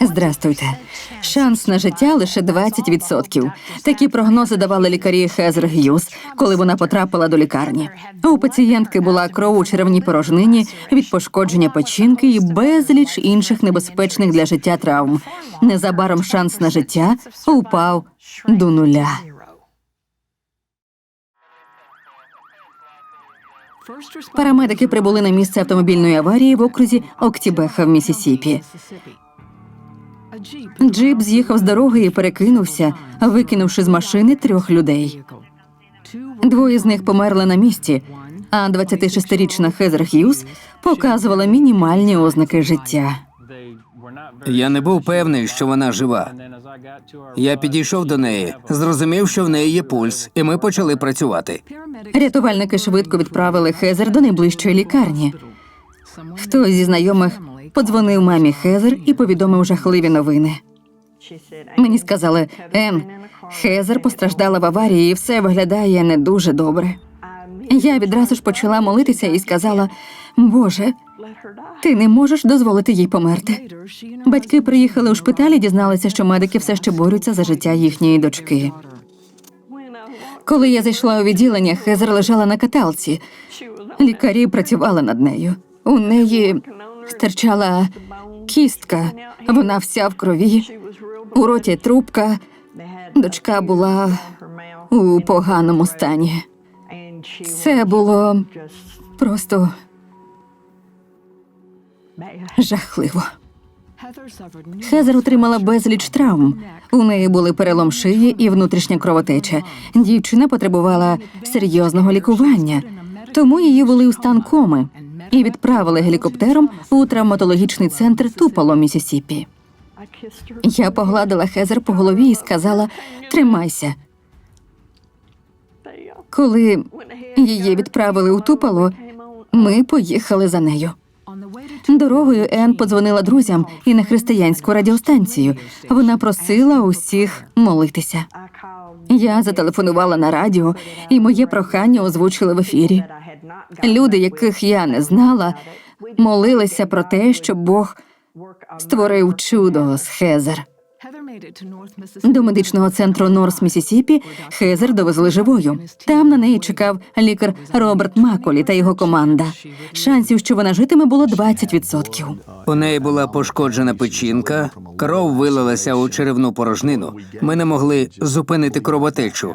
Здрастуйте. Шанс на життя лише 20%. Такі прогнози давали лікарі Хезер Г'юз, коли вона потрапила до лікарні. У пацієнтки була кров у черевній порожнині від пошкодження печінки і безліч інших небезпечних для життя травм. Незабаром шанс на життя упав до нуля. Парамедики прибули на місце автомобільної аварії в окрузі Октібеха в Місісіпі. Джип з'їхав з дороги і перекинувся, викинувши з машини трьох людей. Двоє з них померли на місці, а 26-річна Хезер Х'юз показувала мінімальні ознаки життя. Я не був певний, що вона жива. Я підійшов до неї, зрозумів, що в неї є пульс, і ми почали працювати. Рятувальники швидко відправили Хезер до найближчої лікарні. Хтось зі знайомих подзвонив мамі Хезер і повідомив жахливі новини. Мені сказали, Ен, Хезер постраждала в аварії, і все виглядає не дуже добре. Я відразу ж почала молитися і сказала: Боже, ти не можеш дозволити їй померти. Батьки приїхали у шпиталь і дізналися, що медики все ще борються за життя їхньої дочки. Коли я зайшла у відділення, Хезер лежала на каталці. Лікарі працювали над нею. У неї стирчала кістка, вона вся в крові, у роті трубка. Дочка була у поганому стані. Це було просто жахливо. Хезер отримала безліч травм. У неї були перелом шиї і внутрішня кровотеча. Дівчина потребувала серйозного лікування, тому її вели у стан коми і відправили гелікоптером у травматологічний центр Тупало, Місісіпі. Я погладила Хезер по голові і сказала: Тримайся. Коли її відправили у Тупало, ми поїхали за нею. Дорогою Ен подзвонила друзям і на християнську радіостанцію. Вона просила усіх молитися. Я зателефонувала на радіо, і моє прохання озвучили в ефірі. Люди, яких я не знала, молилися про те, щоб Бог створив чудо з Хезер. До медичного центру Норс Місісіпі Хезер довезли живою. Там на неї чекав лікар Роберт Маколі та його команда. Шансів, що вона житиме, було 20%. У неї була пошкоджена печінка, кров вилилася у черевну порожнину. Ми не могли зупинити кровотечу.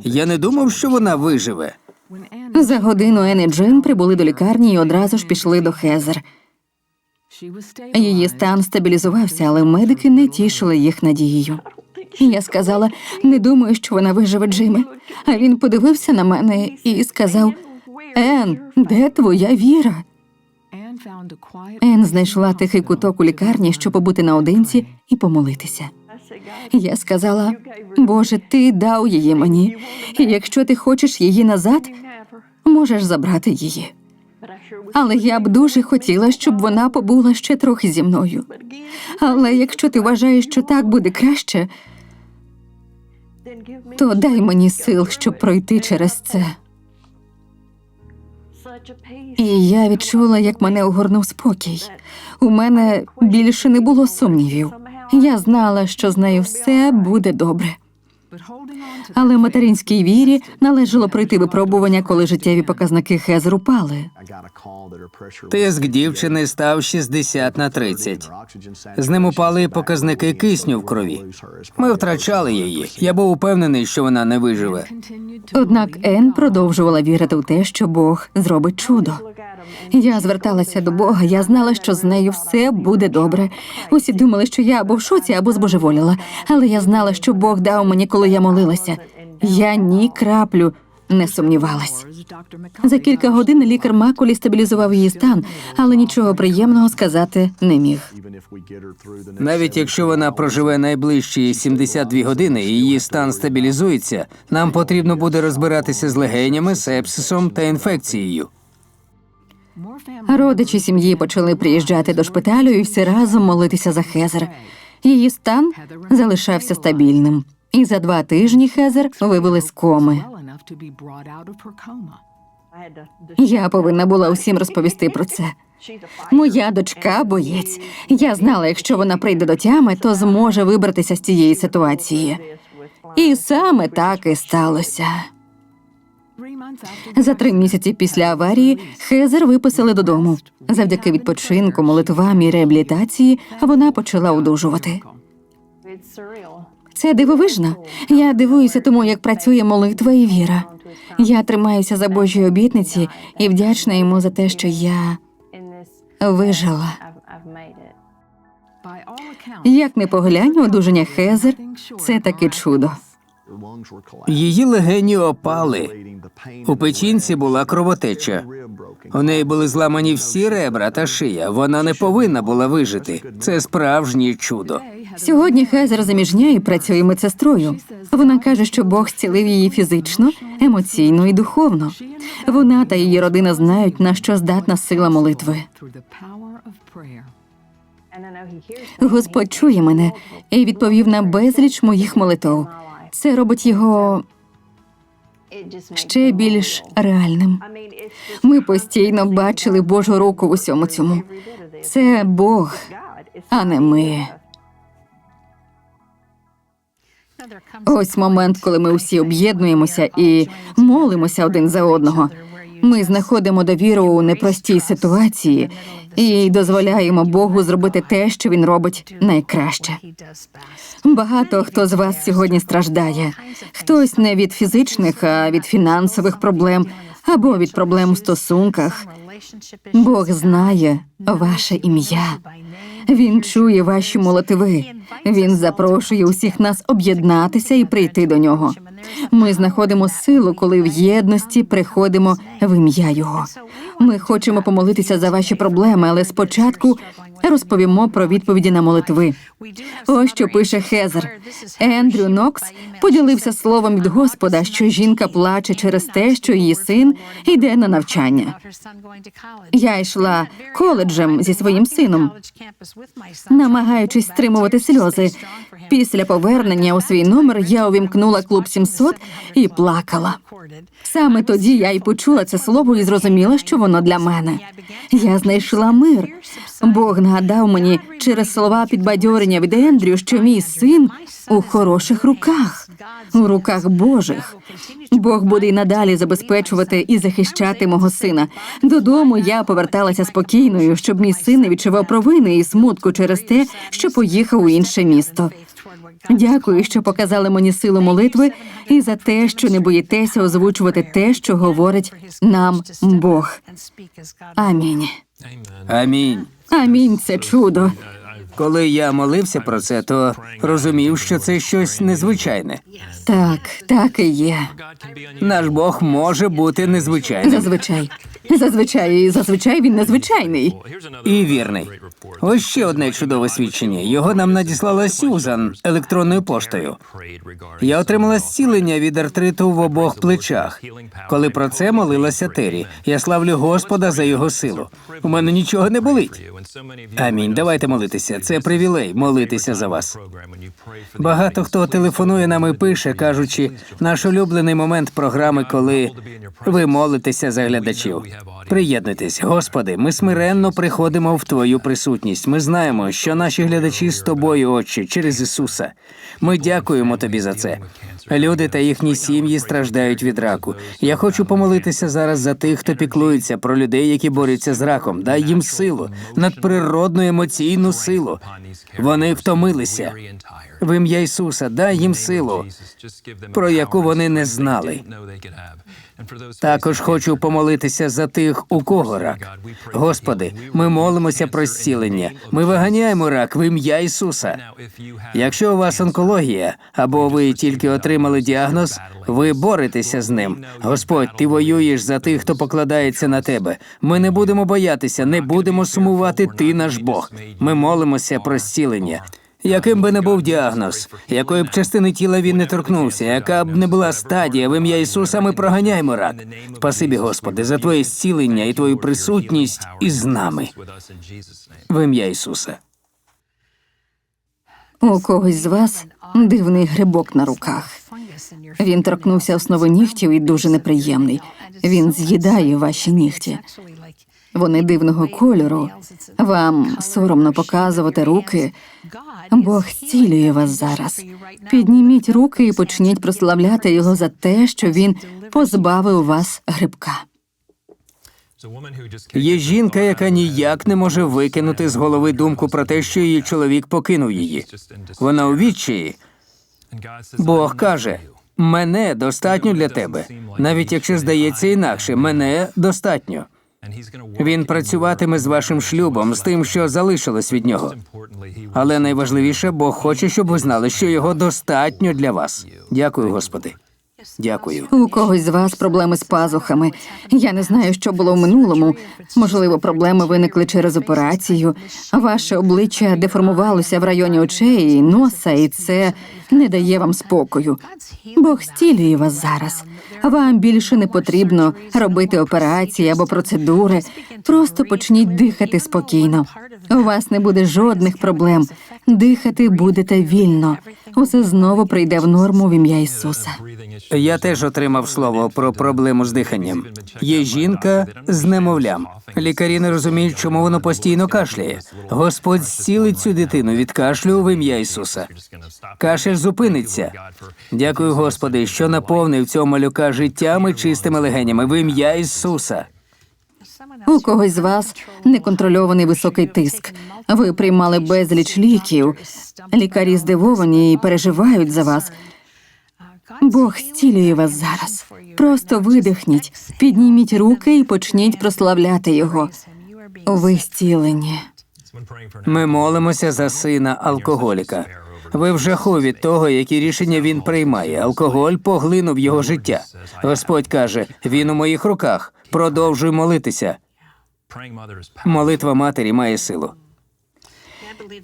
Я не думав, що вона виживе. За годину Ен і Джим прибули до лікарні і одразу ж пішли до Хезер. Її стан стабілізувався, але медики не тішили їх надією. Я сказала, не думаю, що вона виживе Джиме. А він подивився на мене і сказав: Ен, де твоя віра? Ен знайшла тихий куток у лікарні, щоб побути наодинці і помолитися. Я сказала: Боже, ти дав її мені, і якщо ти хочеш її назад, можеш забрати її. Але я б дуже хотіла, щоб вона побула ще трохи зі мною. Але якщо ти вважаєш, що так буде краще, то дай мені сил, щоб пройти через це. І я відчула, як мене огорнув спокій. У мене більше не було сумнівів. Я знала, що з нею все буде добре. Але материнській вірі належало пройти випробування, коли життєві показники Хезер упали. Тиск дівчини став 60 на 30. З ним упали показники кисню в крові. Ми втрачали її. Я був упевнений, що вона не виживе. Однак Ен продовжувала вірити у те, що Бог зробить чудо. Я зверталася до Бога, я знала, що з нею все буде добре. Усі думали, що я або в шоці, або збожеволіла. Але я знала, що Бог дав мені, коли я молилася. Я ні краплю не сумнівалась. За кілька годин лікар Макулі стабілізував її стан, але нічого приємного сказати не міг. Навіть якщо вона проживе найближчі 72 години і її стан стабілізується, нам потрібно буде розбиратися з легенями, сепсисом та інфекцією. Родичі сім'ї почали приїжджати до шпиталю і всі разом молитися за Хезер. Її стан залишався стабільним. І за два тижні Хезер вивели з коми. Я повинна була усім розповісти про це. Моя дочка боєць. Я знала, якщо вона прийде до тями, то зможе вибратися з цієї ситуації. І саме так і сталося. За три місяці після аварії Хезер виписали додому. Завдяки відпочинку, молитвам і реабілітації вона почала одужувати. Це дивовижно. Я дивуюся тому, як працює молитва і віра. Я тримаюся за Божі обітниці і вдячна йому за те, що я вижила. Як не поглянь, одужання Хезер це таке чудо. Її легені опали. У печінці була кровотеча. У неї були зламані всі ребра та шия. Вона не повинна була вижити. Це справжнє чудо. Сьогодні Хезер заміжня і працює медсестрою. Вона каже, що Бог зцілив її фізично, емоційно і духовно. Вона та її родина знають, на що здатна сила молитви. Господь чує мене і відповів на безліч моїх молитв. Це робить його ще більш реальним. Ми постійно бачили Божу руку в усьому цьому. Це Бог, а не ми. Ось момент, коли ми всі об'єднуємося і молимося один за одного. Ми знаходимо довіру у непростій ситуації і дозволяємо Богу зробити те, що він робить найкраще. Багато хто з вас сьогодні страждає. Хтось не від фізичних, а від фінансових проблем або від проблем у стосунках. Бог знає ваше ім'я. Він чує ваші молитви. Він запрошує усіх нас об'єднатися і прийти до нього. Ми знаходимо силу, коли в єдності приходимо в ім'я Його. Ми хочемо помолитися за ваші проблеми, але спочатку розповімо про відповіді на молитви. Ось що пише Хезер. Ендрю Нокс поділився словом від Господа, що жінка плаче через те, що її син йде на навчання. Я йшла коледжем зі своїм сином, намагаючись стримувати сльози. Після повернення у свій номер я увімкнула клуб 700 і плакала. Саме тоді я й почула це слово і зрозуміла, що воно для мене. Я знайшла мир. Бог нагадав мені через слова підбадьорення від Ендрю, що мій син у хороших руках, у руках Божих. Бог буде й надалі забезпечувати і захищати мого сина. Додому я поверталася спокійною, щоб мій син не відчував провини і смутку через те, що поїхав у інше місто. Дякую, що показали мені силу молитви і за те, що не боїтеся озвучувати те, що говорить нам Бог. Амінь. Амінь. Амінь, це чудо. Коли я молився про це, то розумів, що це щось незвичайне. Так, так і є. Наш Бог може бути незвичайним Зазвичай. Зазвичай, і зазвичай він незвичайний. і вірний. Ось ще одне чудове свідчення. Його нам надіслала Сюзан електронною поштою. Я отримала зцілення від артриту в обох плечах. Коли про це молилася Тері, я славлю Господа за його силу. У мене нічого не болить. Амінь. Давайте молитися. Це привілей молитися за вас. Багато хто телефонує нам і пише, кажучи, наш улюблений момент програми, коли ви молитеся за глядачів. Приєднуйтесь, Господи, ми смиренно приходимо в Твою присутність. Ми знаємо, що наші глядачі з тобою, Отче, через Ісуса. Ми дякуємо тобі за це. Люди та їхні сім'ї страждають від раку. Я хочу помолитися зараз за тих, хто піклується про людей, які борються з раком. Дай їм силу, надприродну емоційну силу. Вони втомилися. В ім'я Ісуса, дай їм силу, про яку вони не знали. Також хочу помолитися за тих, у кого рак. Господи, ми молимося про зцілення. Ми виганяємо рак в ім'я Ісуса. Якщо у вас онкологія або ви тільки отримали діагноз, ви боретеся з ним. Господь, ти воюєш за тих, хто покладається на тебе. Ми не будемо боятися, не будемо сумувати. Ти наш Бог. Ми молимося про зцілення. Яким би не був діагноз, якої б частини тіла він не торкнувся, яка б не була стадія в ім'я Ісуса, ми проганяємо рак. Спасибі, Господи, за Твоє зцілення і Твою присутність із нами. В ім'я Ісуса. У когось з вас дивний грибок на руках. Він торкнувся основи нігтів і дуже неприємний. Він з'їдає ваші нігті. Вони дивного кольору. Вам соромно показувати руки. Бог зцілює вас зараз. Підніміть руки і почніть прославляти його за те, що він позбавив вас грибка. Є жінка, яка ніяк не може викинути з голови думку про те, що її чоловік покинув її. Вона у відчаї. Бог каже: мене достатньо для тебе, навіть якщо здається інакше, мене достатньо. Він працюватиме з вашим шлюбом, з тим, що залишилось від нього. Але найважливіше, Бог хоче, щоб ви знали, що його достатньо для вас. Дякую, Господи. Дякую. У когось з вас проблеми з пазухами. Я не знаю, що було в минулому. Можливо, проблеми виникли через операцію. Ваше обличчя деформувалося в районі очей і носа, і це не дає вам спокою. Бог зцілює вас зараз. Вам більше не потрібно робити операції або процедури. Просто почніть дихати спокійно. У вас не буде жодних проблем. Дихати будете вільно. Усе знову прийде в норму в ім'я Ісуса. Я теж отримав слово про проблему з диханням. Є жінка з немовлям. Лікарі не розуміють, чому воно постійно кашляє. Господь зцілить цю дитину від кашлю в ім'я Ісуса. Кашель зупиниться. Дякую, Господи, що наповнив цього малюка життям і чистими легенями в ім'я Ісуса. У когось з вас неконтрольований високий тиск. Ви приймали безліч ліків. Лікарі здивовані і переживають за вас. Бог зцілює вас зараз. Просто видихніть, підніміть руки і почніть прославляти його. Ви зцілені. Ми молимося за сина алкоголіка. Ви в жаху від того, які рішення він приймає. Алкоголь поглинув його життя. Господь каже: він у моїх руках. Продовжуй молитися. Молитва матері має силу.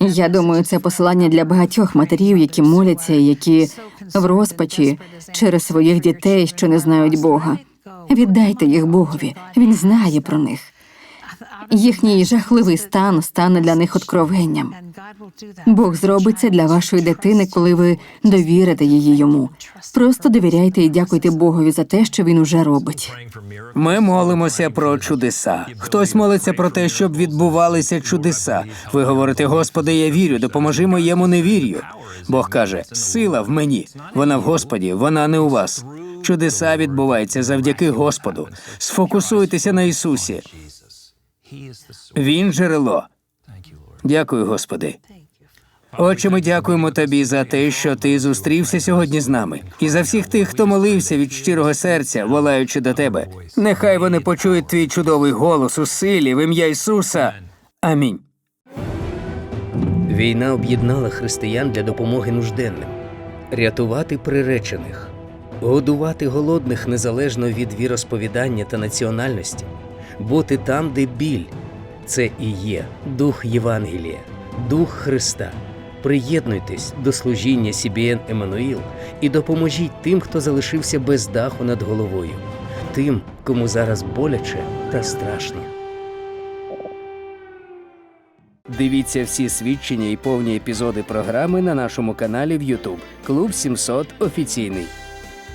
Я думаю, це посилання для багатьох матерів, які моляться, і які в розпачі через своїх дітей, що не знають Бога. Віддайте їх Богові. Він знає про них. Їхній жахливий стан стане для них откровенням. Бог зробить це для вашої дитини, коли ви довірите її йому. Просто довіряйте і дякуйте Богові за те, що він уже робить. Ми молимося про чудеса. Хтось молиться про те, щоб відбувалися чудеса. Ви говорите, Господи, я вірю, допоможи моєму невір'ю. Бог каже: сила в мені. Вона в Господі, вона не у вас. Чудеса відбуваються завдяки Господу. Сфокусуйтеся на Ісусі. Він джерело. Дякую, Господи. Отче, ми дякуємо тобі за те, що ти зустрівся сьогодні з нами, і за всіх тих, хто молився від щирого серця, волаючи до тебе. Нехай вони почують твій чудовий голос у силі в ім'я Ісуса. Амінь. Війна об'єднала християн для допомоги нужденним, рятувати приречених, годувати голодних незалежно від віросповідання та національності, бути там, де біль. Це і є дух Євангелія, дух Христа. Приєднуйтесь до служіння CBN Еммануїл і допоможіть тим, хто залишився без даху над головою, тим, кому зараз боляче та страшно. Дивіться всі свідчення і повні епізоди програми на нашому каналі в YouTube Клуб 700 офіційний.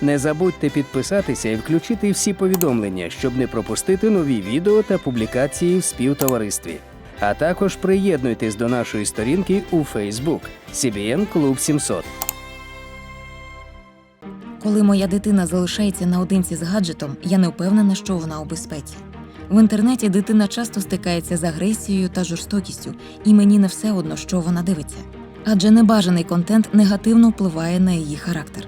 Не забудьте підписатися і включити всі повідомлення, щоб не пропустити нові відео та публікації в співтоваристві. А також приєднуйтесь до нашої сторінки у Facebook CBN Клуб 700. Коли моя дитина залишається наодинці з гаджетом, я не впевнена, що вона у безпеці. В інтернеті дитина часто стикається з агресією та жорстокістю, і мені не все одно, що вона дивиться. Адже небажаний контент негативно впливає на її характер.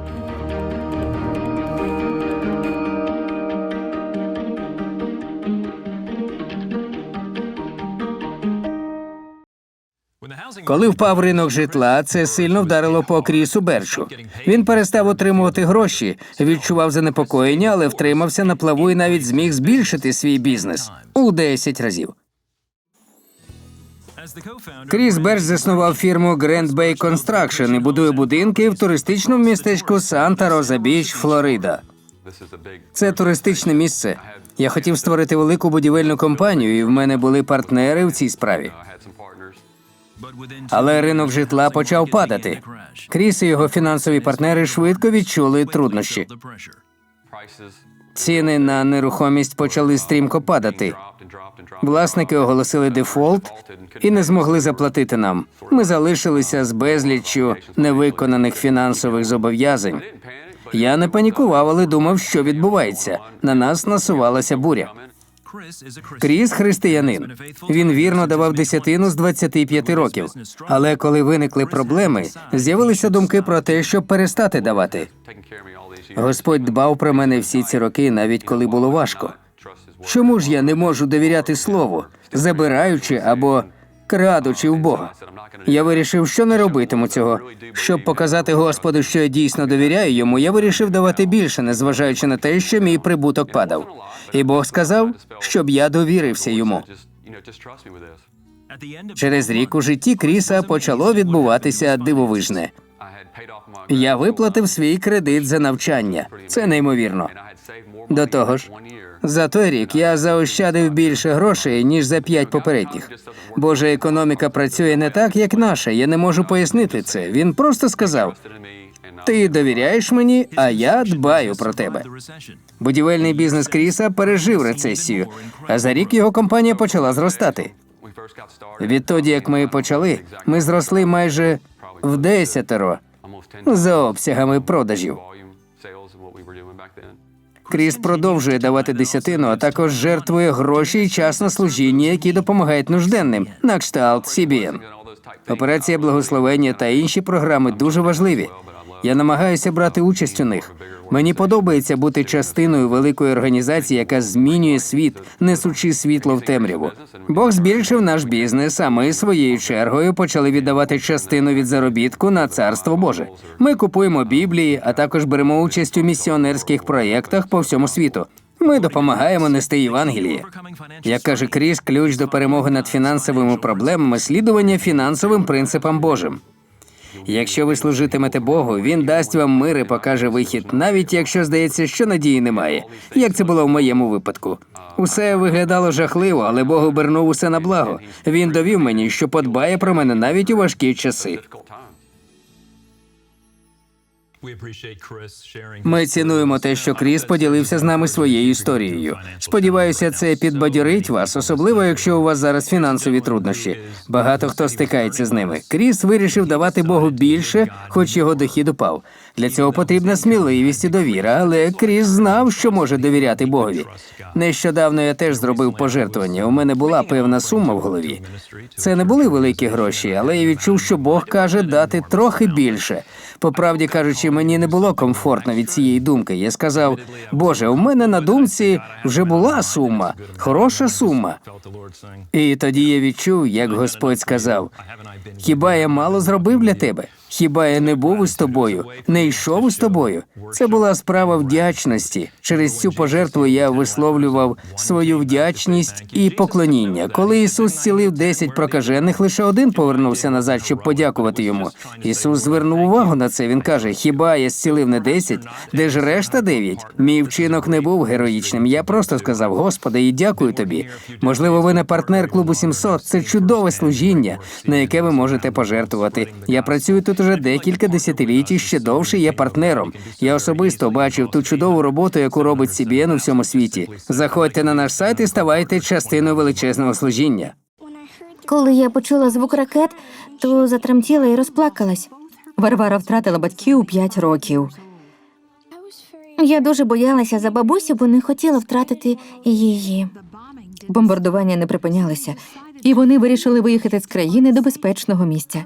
Коли впав ринок житла, це сильно вдарило по Крісу Берчу. Він перестав отримувати гроші, відчував занепокоєння, але втримався на плаву і навіть зміг збільшити свій бізнес у 10 разів. Кріс Берж заснував фірму Grand Bay Construction і будує будинки в туристичному містечку Санта Роза Біч, Флорида. Це туристичне місце. Я хотів створити велику будівельну компанію, і в мене були партнери в цій справі. Але ринок житла почав падати. Кріс і його фінансові партнери швидко відчули труднощі. Ціни на нерухомість почали стрімко падати. Власники оголосили дефолт і не змогли заплатити нам. Ми залишилися з безліччю невиконаних фінансових зобов'язань. Я не панікував, але думав, що відбувається. На нас насувалася буря. Кріс християнин. Він вірно давав десятину з 25 років. Але коли виникли проблеми, з'явилися думки про те, щоб перестати давати. Господь дбав про мене всі ці роки, навіть коли було важко. Чому ж я не можу довіряти слову, забираючи або крадучи в Бога? Я вирішив, що не робитиму цього. Щоб показати Господу, що я дійсно довіряю йому, я вирішив давати більше, незважаючи на те, що мій прибуток падав. І Бог сказав, щоб я довірився йому. Через рік у житті Кріса почало відбуватися дивовижне. Я виплатив свій кредит за навчання. Це неймовірно. До того ж, за той рік я заощадив більше грошей, ніж за п'ять попередніх. Божа економіка працює не так, як наша. Я не можу пояснити це. Він просто сказав: ти довіряєш мені, а я дбаю про тебе. Будівельний бізнес Кріса пережив рецесію, а за рік його компанія почала зростати. Відтоді, як ми почали, ми зросли майже в десятеро за обсягами продажів. Кріс продовжує давати десятину, а також жертвує гроші і час на служіння, які допомагають нужденним, на кшталт CBN. Операція благословення та інші програми дуже важливі. Я намагаюся брати участь у них. Мені подобається бути частиною великої організації, яка змінює світ, несучи світло в темряву. Бог збільшив наш бізнес, а ми своєю чергою почали віддавати частину від заробітку на царство Боже. Ми купуємо біблії, а також беремо участь у місіонерських проєктах по всьому світу. Ми допомагаємо нести Євангеліє. Як каже Кріс, ключ до перемоги над фінансовими проблемами слідування фінансовим принципам Божим. Якщо ви служитимете Богу, він дасть вам мир і покаже вихід, навіть якщо здається, що надії немає, як це було в моєму випадку. Усе виглядало жахливо, але Бог обернув усе на благо. Він довів мені, що подбає про мене навіть у важкі часи. Ми цінуємо те, що Кріс поділився з нами своєю історією. Сподіваюся, це підбадьорить вас, особливо якщо у вас зараз фінансові труднощі. Багато хто стикається з ними. Кріс вирішив давати Богу більше, хоч його дохід упав. Для цього потрібна сміливість і довіра, але Кріс знав, що може довіряти Богові. Нещодавно я теж зробив пожертвування. У мене була певна сума в голові. Це не були великі гроші, але я відчув, що Бог каже дати трохи більше. По правді кажучи, мені не було комфортно від цієї думки. Я сказав: Боже, у мене на думці вже була сума, хороша сума. І тоді я відчув, як Господь сказав: Хіба я мало зробив для тебе? Хіба я не був із тобою, не йшов із тобою? Це була справа вдячності. Через цю пожертву я висловлював свою вдячність і поклоніння. Коли Ісус зцілив 10 прокажених, лише один повернувся назад, щоб подякувати йому. Ісус звернув увагу на це. Він каже: Хіба я зцілив не 10? Де ж решта 9? Мій вчинок не був героїчним. Я просто сказав: Господи, і дякую тобі. Можливо, ви не партнер клубу 700. Це чудове служіння, на яке ви можете пожертвувати. Я працюю тут уже декілька десятиліть і ще довше є партнером. Я особисто бачив ту чудову роботу, яку робить CBN у всьому світі. Заходьте на наш сайт і ставайте частиною величезного служіння. Коли я почула звук ракет, то затремтіла і розплакалась. Варвара втратила батьків у 5 років. Я дуже боялася за бабусю, бо не хотіла втратити її. Бомбардування не припинялися, і вони вирішили виїхати з країни до безпечного місця.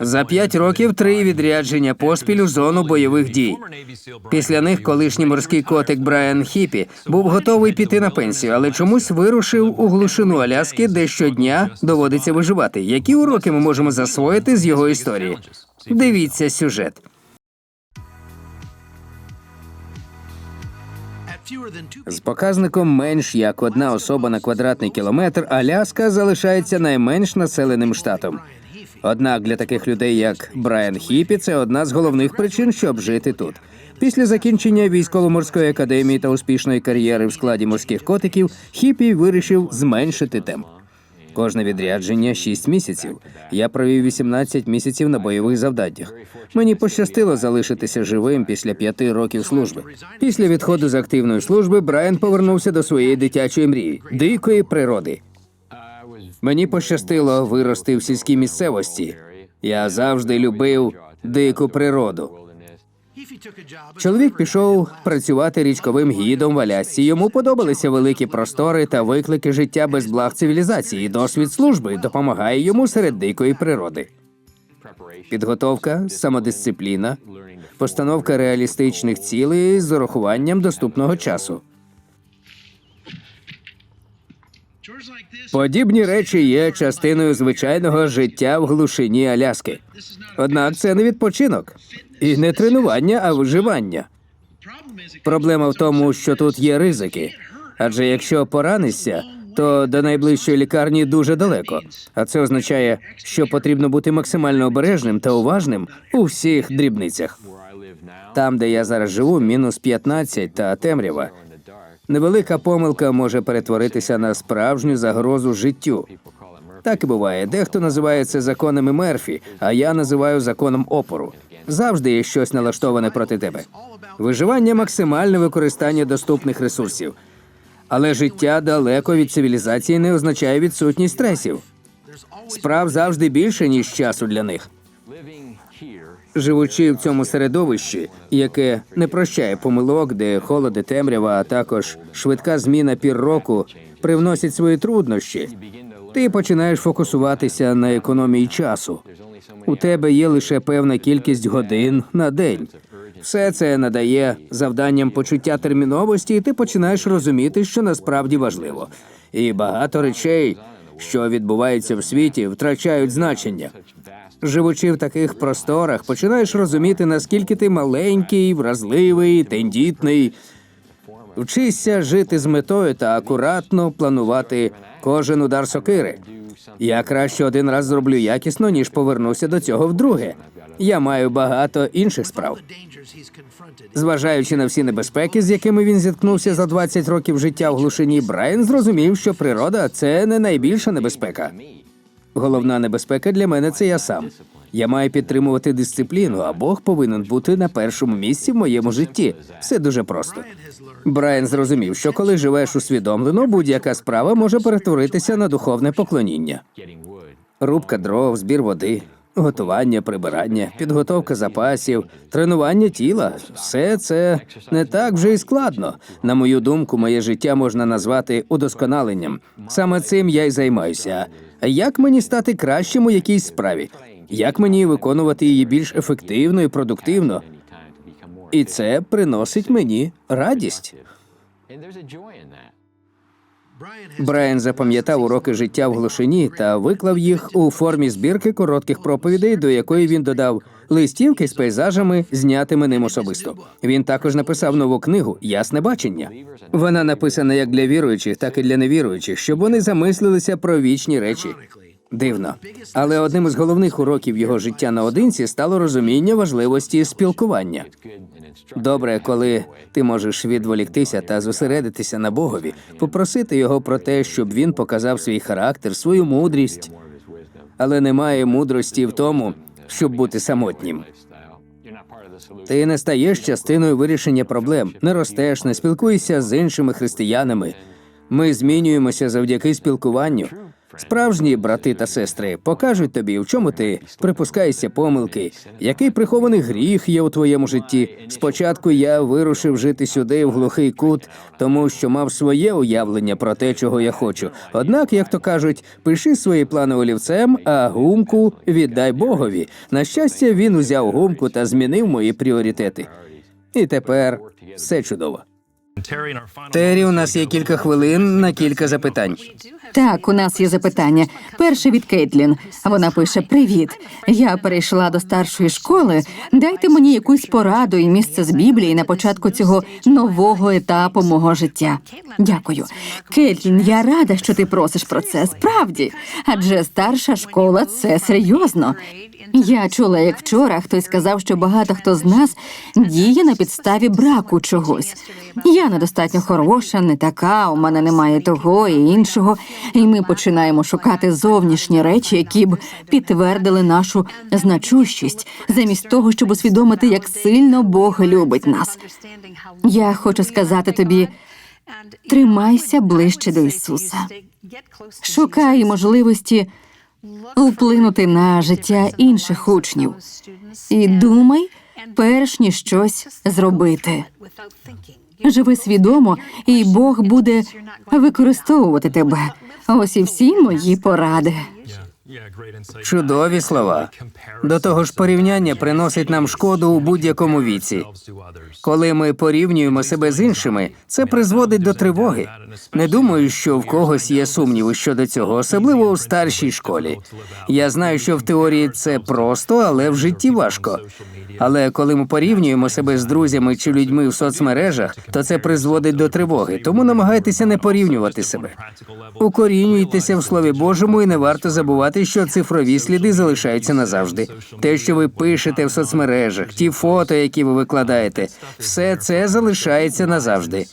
За п'ять років три відрядження поспіль у зону бойових дій. Після них колишній морський котик Брайан Хіпі був готовий піти на пенсію, але чомусь вирушив у глушину Аляски, де щодня доводиться виживати. Які уроки ми можемо засвоїти з його історії? Дивіться сюжет. З показником менш як одна особа на квадратний кілометр Аляска залишається найменш населеним штатом. Однак для таких людей, як Брайан Хіпі, це одна з головних причин, щоб жити тут. Після закінчення військово-морської академії та успішної кар'єри в складі морських котиків, Хіпі вирішив зменшити темп. Кожне відрядження 6 місяців. Я провів 18 місяців на бойових завданнях. Мені пощастило залишитися живим після п'яти років служби. Після відходу з активної служби Брайан повернувся до своєї дитячої мрії дикої природи. Мені пощастило вирости в сільській місцевості. Я завжди любив дику природу. Чоловік пішов працювати річковим гідом в Алясці. Йому подобалися великі простори та виклики життя без благ цивілізації. Досвід служби допомагає йому серед дикої природи. Підготовка, самодисципліна, постановка реалістичних цілей з урахуванням доступного часу. Подібні речі є частиною звичайного життя в глушині Аляски. Однак це не відпочинок і не тренування, а виживання. Проблема в тому, що тут є ризики. Адже якщо поранишся, то до найближчої лікарні дуже далеко. А це означає, що потрібно бути максимально обережним та уважним у всіх дрібницях. Там, де я зараз живу, мінус 15 та темрява. Невелика помилка може перетворитися на справжню загрозу життю. Так і буває. Дехто називає це законами Мерфі, а я називаю законом опору. Завжди є щось налаштоване проти тебе. Виживання максимальне використання доступних ресурсів. Але життя далеко від цивілізації не означає відсутність стресів. Справ завжди більше, ніж часу для них. Живучи в цьому середовищі, яке не прощає помилок, де холод і темрява, а також швидка зміна пір року привносять свої труднощі, ти починаєш фокусуватися на економії часу. У тебе є лише певна кількість годин на день. Все це надає завданням почуття терміновості, і ти починаєш розуміти, що насправді важливо. І багато речей, що відбуваються в світі, втрачають значення. Живучи в таких просторах, починаєш розуміти, наскільки ти маленький, вразливий, тендітний. Вчися жити з метою та акуратно планувати кожен удар сокири. Я краще один раз зроблю якісно, ніж повернуся до цього вдруге. Я маю багато інших справ. Зважаючи на всі небезпеки, з якими він зіткнувся за 20 років життя в глушині, Брайан зрозумів, що природа це не найбільша небезпека. Головна небезпека для мене це я сам. Я маю підтримувати дисципліну, а Бог повинен бути на першому місці в моєму житті. Все дуже просто. Брайан зрозумів, що коли живеш усвідомлено, будь-яка справа може перетворитися на духовне поклоніння. Рубка дров, збір води, готування, прибирання, підготовка запасів, тренування тіла все це не так вже й складно. На мою думку, моє життя можна назвати удосконаленням. Саме цим я й займаюся. Як мені стати кращим у якійсь справі? Як мені виконувати її більш ефективно і продуктивно? І це приносить мені радість. Брайан запам'ятав уроки життя в глушині та виклав їх у формі збірки коротких проповідей, до якої він додав листівки з пейзажами, знятими ним особисто. Він також написав нову книгу Ясне бачення. Вона написана як для віруючих, так і для невіруючих, щоб вони замислилися про вічні речі. Дивно, але одним із головних уроків його життя наодинці стало розуміння важливості спілкування. Добре, коли ти можеш відволіктися та зосередитися на Богові, попросити його про те, щоб він показав свій характер, свою мудрість, але немає мудрості в тому, щоб бути самотнім. Ти не стаєш частиною вирішення проблем, не ростеш, не спілкуєшся з іншими християнами. Ми змінюємося завдяки спілкуванню. Справжні брати та сестри покажуть тобі, в чому ти припускаєшся помилки, який прихований гріх є у твоєму житті. Спочатку я вирушив жити сюди в глухий кут, тому що мав своє уявлення про те, чого я хочу. Однак, як то кажуть, пиши свої плани олівцем, а гумку віддай Богові. На щастя, він узяв гумку та змінив мої пріоритети. І тепер все чудово. Террі, у нас є кілька хвилин на кілька запитань. Так, у нас є запитання. Перше від Кейтлін. Вона пише: Привіт. Я перейшла до старшої школи. Дайте мені якусь пораду і місце з Біблії на початку цього нового етапу мого життя. Дякую. Кейтлін, я рада, що ти просиш про це. Справді, адже старша школа це серйозно. Я чула, як вчора хтось сказав, що багато хто з нас діє на підставі браку чогось. Я недостатньо хороша, не така, у мене немає того і іншого. І ми починаємо шукати зовнішні речі, які б підтвердили нашу значущість, замість того, щоб усвідомити, як сильно Бог любить нас. Я хочу сказати тобі: тримайся ближче до Ісуса. Шукай можливості вплинути на життя інших учнів. І думай, перш ніж щось зробити. Живи свідомо, і Бог буде використовувати тебе. Ось і всі мої поради. Чудові слова. До того ж, порівняння приносить нам шкоду у будь-якому віці. Коли ми порівнюємо себе з іншими, це призводить до тривоги. Не думаю, що в когось є сумніви щодо цього, особливо у старшій школі. Я знаю, що в теорії це просто, але в житті важко. Але коли ми порівнюємо себе з друзями чи людьми в соцмережах, то це призводить до тривоги. Тому намагайтеся не порівнювати себе. Укорінюйтеся в Слові Божому і не варто забувати, що цифрові сліди залишаються назавжди. Те, що ви пишете в соцмережах, ті фото, які ви викладаєте, все це залишається назавжди.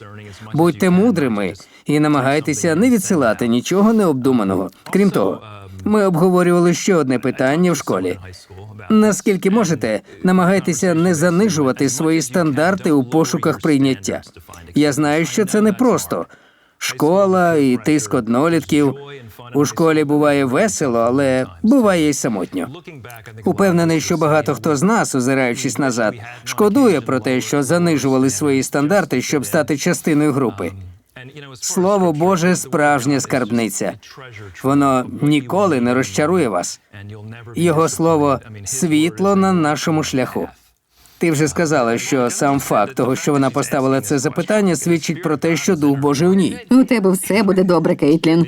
Будьте мудрими і намагайтеся не відсилати нічого необдуманого. Крім того, ми обговорювали ще одне питання в школі. Наскільки можете, намагайтеся не занижувати свої стандарти у пошуках прийняття. Я знаю, що це непросто. Школа і тиск однолітків. У школі буває весело, але буває й самотньо. Упевнений, що багато хто з нас, озираючись назад, шкодує про те, що занижували свої стандарти, щоб стати частиною групи. Слово Боже справжня скарбниця. Воно ніколи не розчарує вас. Його слово світло на нашому шляху. Ти вже сказала, що сам факт того, що вона поставила це запитання, свідчить про те, що дух Божий у ній. У тебе все буде добре, Кейтлін.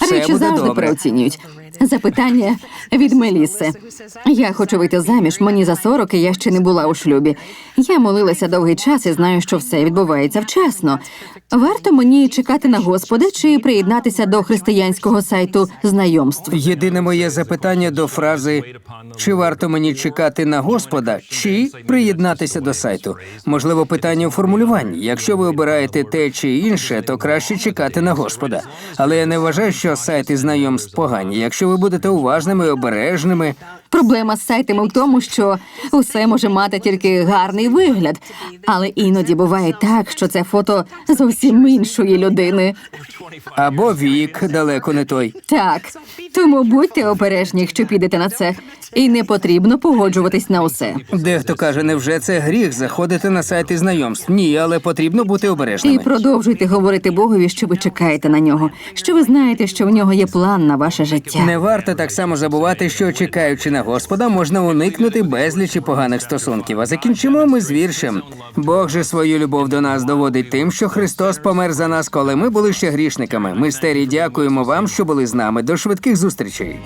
Все Речі буде завжди добре. переоцінюють. Запитання від Меліси. Я хочу вийти заміж. Мені за 40, і я ще не була у шлюбі. Я молилася довгий час і знаю, що все відбувається вчасно. Варто мені чекати на Господа чи приєднатися до християнського сайту знайомств. Єдине моє запитання до фрази чи варто мені чекати на Господа, чи приєднатися до сайту? Можливо, питання у формулюванні. Якщо ви обираєте те чи інше, то краще чекати на Господа. Але я не вважаю, що сайти знайомств погані. Якщо ви будете уважними і обережними, Проблема з сайтами в тому, що усе може мати тільки гарний вигляд, але іноді буває так, що це фото зовсім іншої людини. або вік далеко не той. Так, тому будьте обережні, якщо підете на це, і не потрібно погоджуватись на усе. Дехто каже, невже це гріх заходити на сайти знайомств? Ні, але потрібно бути І продовжуйте говорити Богові, що ви чекаєте на нього, що ви знаєте, що в нього є план на ваше життя. Не варто так само забувати, що чекаючи на Господа, можна уникнути безлічі поганих стосунків. А закінчимо ми з віршем. Бог же свою любов до нас доводить тим, що Христос помер за нас, коли ми були ще грішниками. Ми стері дякуємо вам, що були з нами. До швидких зустрічей.